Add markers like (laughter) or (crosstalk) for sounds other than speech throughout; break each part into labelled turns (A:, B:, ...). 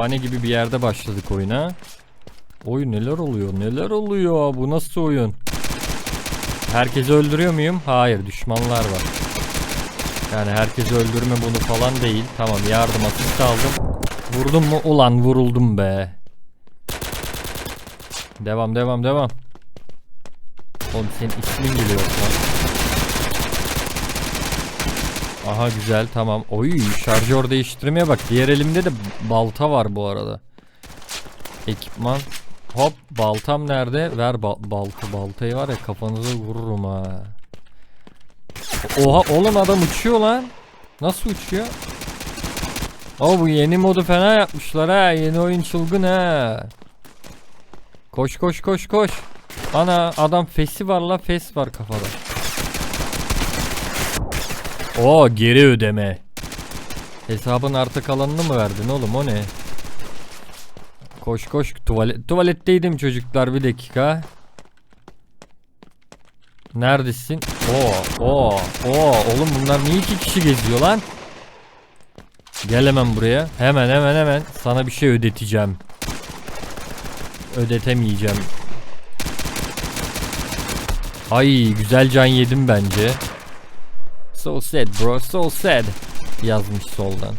A: kütüphane gibi bir yerde başladık oyuna. Oy neler oluyor neler oluyor bu nasıl oyun? Herkesi öldürüyor muyum? Hayır düşmanlar var. Yani herkesi öldürme bunu falan değil. Tamam yardım asist aldım. Vurdum mu? Ulan vuruldum be. Devam devam devam. Oğlum senin ismin geliyor lan. Aha güzel tamam. Oy şarjör değiştirmeye bak. Diğer elimde de balta var bu arada. Ekipman. Hop baltam nerede? Ver ba- balta. Baltayı var ya kafanıza vururum ha. Oha oğlum adam uçuyor lan. Nasıl uçuyor? O bu yeni modu fena yapmışlar ha. Yeni oyun çılgın ha. Koş koş koş koş. Ana adam fesi var la fes var kafada. O geri ödeme. Hesabın arta kalanını mı verdin oğlum o ne? Koş koş tuvalet tuvaletteydim çocuklar bir dakika. Neredesin? Oo oo oo oğlum bunlar niye iki kişi geziyor lan? Gel hemen buraya. Hemen hemen hemen sana bir şey ödeteceğim. Ödetemeyeceğim. Ay güzel can yedim bence. So sad bro so sad yazmış soldan.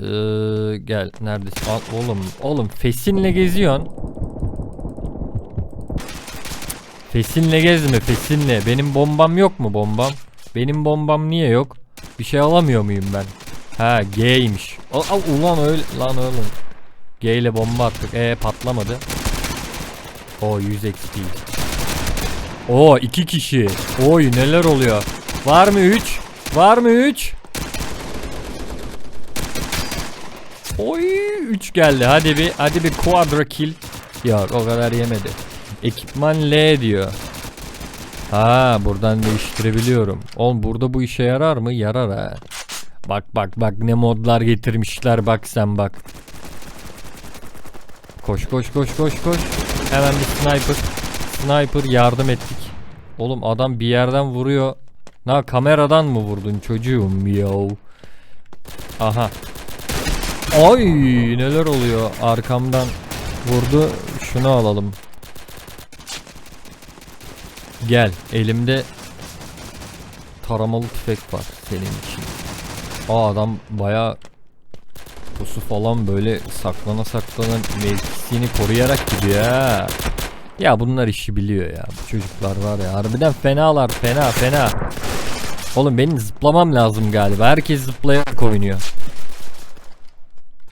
A: Ee, gel neredesin? Al, oğlum oğlum fesinle geziyorsun. Fesinle gezme fesinle. Benim bombam yok mu bombam? Benim bombam niye yok? Bir şey alamıyor muyum ben? Ha G'ymiş. Al, al ulan öyle lan oğlum. G ile bomba attık. E patlamadı. O 100 XP. O iki kişi. Oy neler oluyor? Var mı 3? Var mı 3? Oy 3 geldi. Hadi bir hadi bir quadra kill. Yok o kadar yemedi. Ekipman L diyor. Ha buradan değiştirebiliyorum. Oğlum burada bu işe yarar mı? Yarar ha. Bak bak bak ne modlar getirmişler bak sen bak. Koş koş koş koş koş. Hemen bir sniper. Sniper yardım ettik. Oğlum adam bir yerden vuruyor. Na kameradan mı vurdun çocuğum yo. Aha. Ay neler oluyor arkamdan vurdu. Şunu alalım. Gel elimde taramalı tüfek var senin için. Aa adam baya pusu falan böyle saklana saklana mevkisini koruyarak gidiyor. Ya bunlar işi biliyor ya. Bu çocuklar var ya. Harbiden fenalar fena fena. Oğlum benim zıplamam lazım galiba. Herkes zıplayarak oynuyor.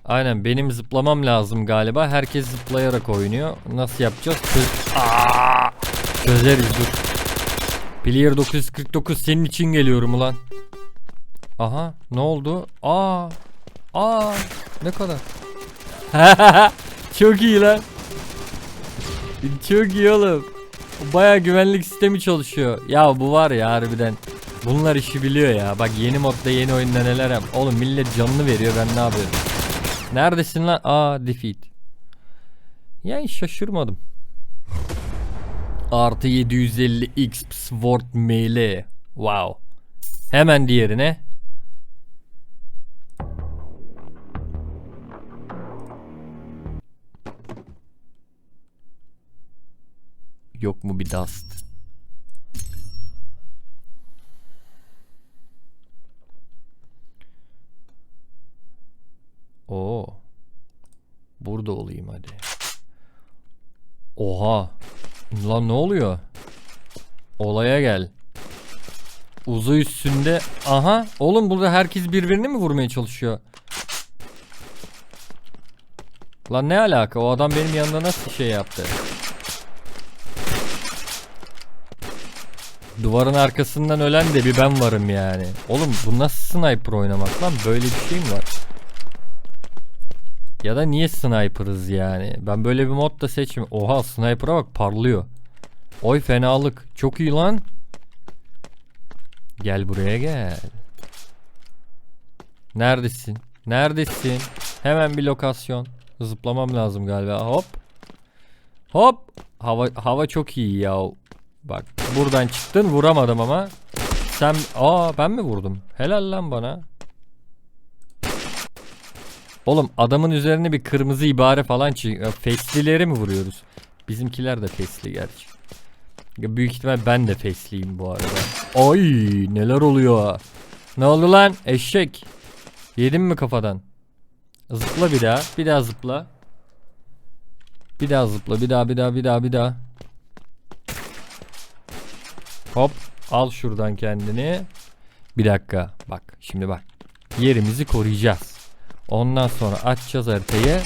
A: Aynen benim zıplamam lazım galiba. Herkes zıplayarak oynuyor. Nasıl yapacağız? Çöz Aa! Çözeriz dur. Player 949 senin için geliyorum ulan. Aha ne oldu? Aa. Aa ne kadar? (laughs) Çok iyi lan. Çok iyi oğlum. Baya güvenlik sistemi çalışıyor. Ya bu var ya harbiden. Bunlar işi biliyor ya. Bak yeni modda yeni oyunda neler yap. Oğlum millet canını veriyor ben ne yapıyorum? Neredesin lan? Aa defeat. Yani şaşırmadım. Artı 750 X Sword Melee. Wow. Hemen diğerine. Yok mu bir dust? Oo. Burada olayım hadi. Oha. Lan ne oluyor? Olaya gel. Uzay üstünde. Aha. Oğlum burada herkes birbirini mi vurmaya çalışıyor? Lan ne alaka? O adam benim yanında nasıl şey yaptı? Duvarın arkasından ölen de bir ben varım yani. Oğlum bu nasıl sniper oynamak lan? Böyle bir şey mi var? Ya da niye sniper'ız yani? Ben böyle bir mod da seçim. Oha sniper'a bak parlıyor. Oy fenalık. Çok iyi lan. Gel buraya gel. Neredesin? Neredesin? Hemen bir lokasyon. Zıplamam lazım galiba. Hop. Hop. Hava hava çok iyi ya. Bak buradan çıktın vuramadım ama. Sen aa ben mi vurdum? Helal lan bana. Oğlum adamın üzerine bir kırmızı ibare falan çıkıyor. Feslileri mi vuruyoruz? Bizimkiler de fesli gerçi. Büyük ihtimal ben de fesliyim bu arada. Ay neler oluyor? Ne oldu lan eşek? Yedin mi kafadan? Zıpla bir daha. Bir daha zıpla. Bir daha zıpla. Bir daha bir daha bir daha bir daha. Hop. Al şuradan kendini. Bir dakika. Bak şimdi bak. Yerimizi koruyacağız. Ondan sonra açacağız haritayı.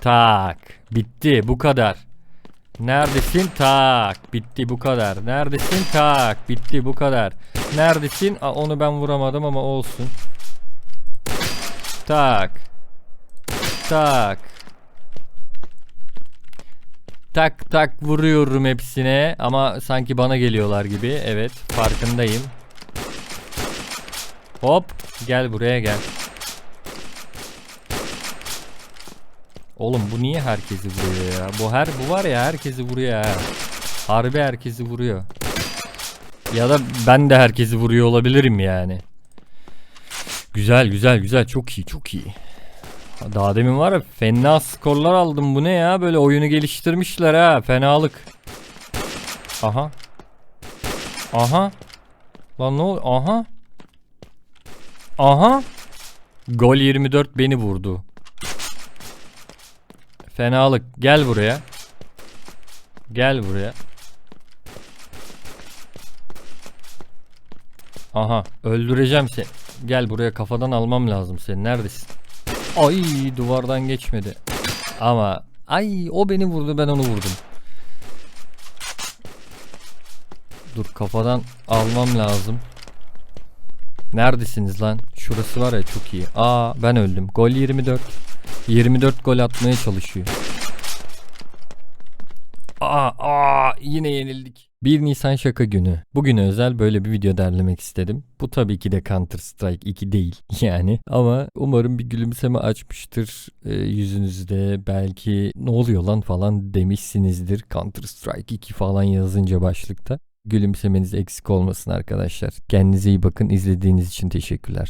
A: Tak. Bitti. Bu kadar. Neredesin? Tak. Bitti bu kadar. Neredesin? Tak. Bitti bu kadar. Neredesin? Aa, onu ben vuramadım ama olsun. Tak. Tak. Tak tak vuruyorum hepsine ama sanki bana geliyorlar gibi. Evet, farkındayım. Hop, gel buraya gel. Oğlum bu niye herkesi vuruyor ya? Bu her bu var ya herkesi vuruyor ha. Harbi herkesi vuruyor. Ya da ben de herkesi vuruyor olabilirim yani. Güzel güzel güzel çok iyi çok iyi. Daha demin var ya fena skorlar aldım bu ne ya böyle oyunu geliştirmişler ha fenalık. Aha. Aha. Lan ne ol? Aha. Aha. Gol 24 beni vurdu. Fenalık. Gel buraya. Gel buraya. Aha öldüreceğim seni. Gel buraya kafadan almam lazım seni. Neredesin? Ay duvardan geçmedi. Ama ay o beni vurdu ben onu vurdum. Dur kafadan almam lazım. Neredesiniz lan? Şurası var ya çok iyi. Aa ben öldüm. Gol 24. 24 gol atmaya çalışıyor. Aa, aa yine yenildik. 1 Nisan şaka günü. Bugüne özel böyle bir video derlemek istedim. Bu tabii ki de Counter Strike 2 değil (laughs) yani. Ama umarım bir gülümseme açmıştır e, yüzünüzde. Belki ne oluyor lan falan demişsinizdir. Counter Strike 2 falan yazınca başlıkta. Gülümsemeniz eksik olmasın arkadaşlar. Kendinize iyi bakın. İzlediğiniz için teşekkürler.